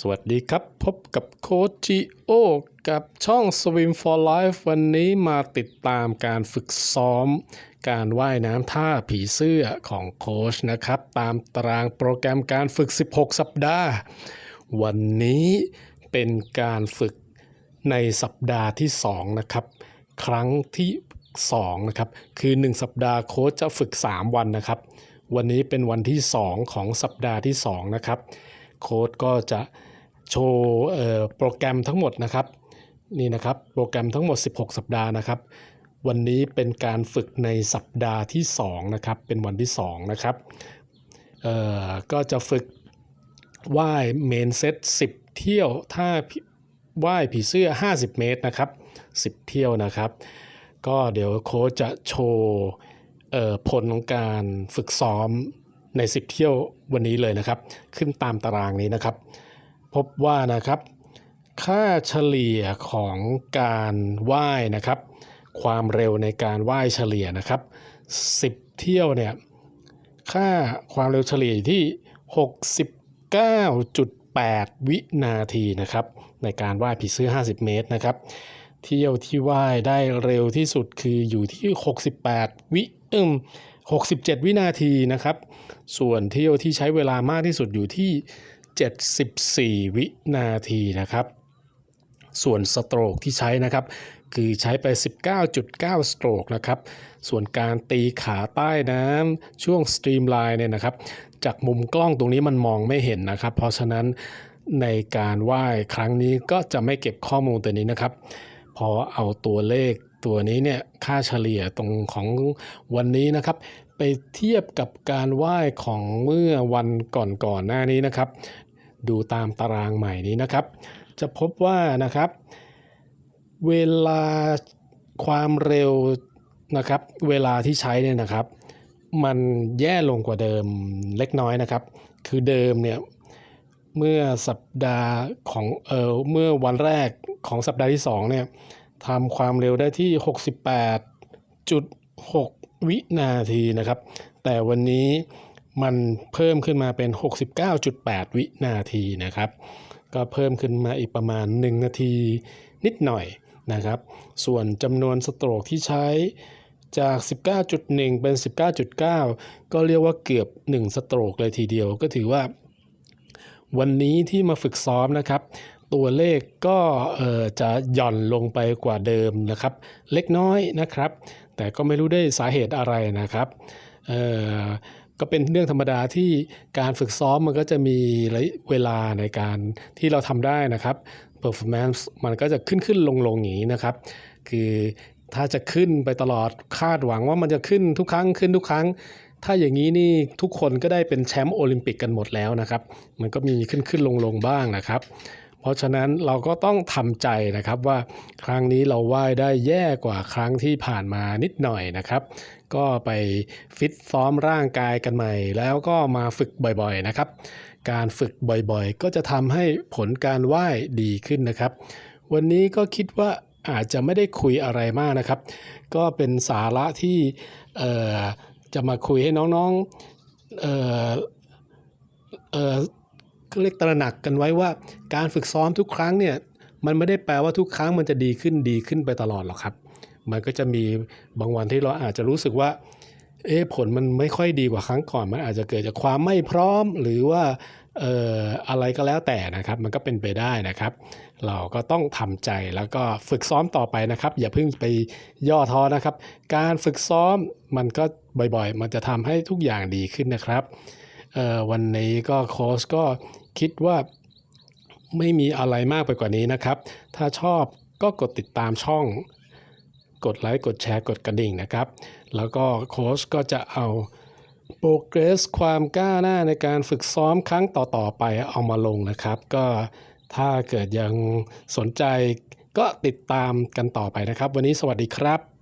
สวัสดีครับ พบกับโค้ชจีโอกับช่อง Swim for Life วันนี้มาติดตามการฝึกซ้อม การว่ายน้ำท่าผีเสื้อของโค้ชนะครับ ตามตารางโปรแกรมการฝึก 16 สัปดาห์ วันนี้เป็นการฝึกในสัปดาห์ที่ 2 นะครับ ครั้งที่ 2 นะครับ คือ 1 สัปดาห์โค้ชจะฝึก 3 วันนะครับ วันนี้เป็นวันที่ 2 ของสัปดาห์ที่ 2 นะครับ โค้ดก็จะโชว์โปรแกรมทั้งหมดนะครับนี่นะครับโปรแกรมทั้งหมด 16 สัปดาห์นะครับ วันนี้เป็นการฝึกในสัปดาห์ที่2นะครับเป็นวันที่2นะครับก็จะฝึกว่ายเมนเซต10 เที่ยวท่าว่ายผีเสื้อ 50 เมตรนะครับ 10 เที่ยวนะครับ ก็เดี๋ยวโค้ชจะโชว์ผลของการฝึกซ้อม ใน 10 เที่ยววันนี้เลยนะครับ ขึ้นตามตารางนี้นะครับ พบว่านะครับ ค่าเฉลี่ยของการว่ายนะครับ ความเร็วในการว่ายเฉลี่ยนะครับ 10 เที่ยวเนี่ยค่าความเร็วเฉลี่ยที่ 69.8 วินาทีนะครับ ในการว่ายผีเสื้อ 50 เมตรนะครับ เที่ยวที่ว่ายได้เร็วที่สุดคืออยู่ที่ 68 วิอิม 67 วินาทีนะครับ ส่วนเที่ยวที่ใช้เวลามากที่สุดอยู่ที่ 74 วินาทีนะครับ ส่วนสโตรกที่ใช้นะครับ คือใช้ไป 19.9 สโตรกนะครับ ส่วนการตีขาใต้น้ำช่วงสตรีมไลน์เนี่ยนะครับ จากมุมกล้องตรงนี้มันมองไม่เห็นนะครับ เพราะฉะนั้นในการว่ายครั้งนี้ก็จะไม่เก็บข้อมูลตัวนี้นะครับ พอเอาตัวเลข ตัวนี้เนี่ยค่าเฉลี่ยตรงของวันนี้นะครับ ไปเทียบกับการว่ายของเมื่อวันก่อนๆหน้านี้นะครับ ดูตามตารางใหม่นี้นะครับ จะพบว่านะครับ เวลาความเร็วนะครับ เวลาที่ใช้เนี่ยนะครับ มันแย่ลงกว่าเดิมเล็กน้อยนะครับ คือเดิมเนี่ยเมื่อสัปดาห์ของเออเมื่อวันแรกของสัปดาห์ที่2เนี่ย ทำความเร็วได้ที่ 68.6 วินาทีนะครับ แต่วันนี้มันเพิ่มขึ้นมาเป็น 69.8 วินาทีนะครับ ก็เพิ่มขึ้นมาอีกประมาณ 1 นาทีนิดหน่อยนะครับ ส่วนจำนวนสโตรกที่ใช้จาก 19.1 เป็น 19.9 ก็เรียกว่าเกือบ 1 สโตรกเลยทีเดียวก็ถือว่า วันนี้ที่มาฝึกซ้อมนะครับ ตัวเลขก็จะหย่อนลงไปกว่าเดิมนะครับ เล็กน้อยนะครับ แต่ก็ไม่รู้ได้สาเหตุอะไรนะครับก็เป็นเรื่องธรรมดาที่การฝึกซ้อมมันก็จะมีระยะเวลาในการที่เราทำได้นะครับ performance มันก็จะขึ้นขึ้นลงลงอย่างนี้นะครับ คือถ้าจะขึ้นไปตลอดคาดหวังว่ามันจะขึ้นทุกครั้งขึ้นทุกครั้ง ถ้าอย่างนี้นี่ทุกคนก็ได้เป็นแชมป์โอลิมปิกกันหมดแล้วนะครับ มันก็มีขึ้นขึ้นลงลงบ้างนะครับ เพราะฉะนั้นเราก็ต้องทำใจนะครับว่าครั้งนี้เราว่ายได้แย่กว่าครั้งที่ผ่านมานิดหน่อยนะครับ ก็ไปฟิตซ้อมร่างกายกันใหม่ แล้วก็มาฝึกบ่อยๆนะครับ การฝึกบ่อยๆ ก็จะทำให้ผลการว่ายดีขึ้นนะครับ วันนี้ก็คิดว่าอาจจะไม่ได้คุยอะไรมากนะครับ ก็เป็นสาระที่จะมาคุยให้น้องๆเอ่อเอ่อ เรียกตระหนักกันไว้ว่า การฝึกซ้อมทุกครั้งเนี่ยมันไม่ได้แปลว่าทุกครั้งมันจะดีขึ้นดีขึ้นไปตลอดหรอกครับ มันก็จะมีบางวันที่เราอาจจะรู้สึกว่าเอ๊ผลมันไม่ค่อยดีกว่าครั้งก่อน มันอาจจะเกิดจากความไม่พร้อมหรือว่าเอ่ออะไรก็แล้วแต่นะครับ มันก็เป็นไปได้นะครับ เราก็ต้องทำใจแล้วก็ฝึกซ้อมต่อไปนะครับ อย่าเพิ่งไปย่อท้อนะครับ การฝึกซ้อมมันก็บ่อยๆ มันจะทำให้ทุกอย่างดีขึ้นนะครับ วันนี้ก็โค้ชก็คิดว่าไม่มีอะไรมากไปกว่านี้นะครับ ถ้าชอบก็กดติดตามช่อง กดไลค์ กดแชร์ กดกระดิ่งนะครับ แล้วก็โค้ชก็จะเอาโปรเกรสความก้าวหน้าในการฝึกซ้อมครั้งต่อๆไปเอามาลงนะครับ ก็ถ้าเกิดยังสนใจก็ติดตามกันต่อไปนะครับ วันนี้สวัสดีครับ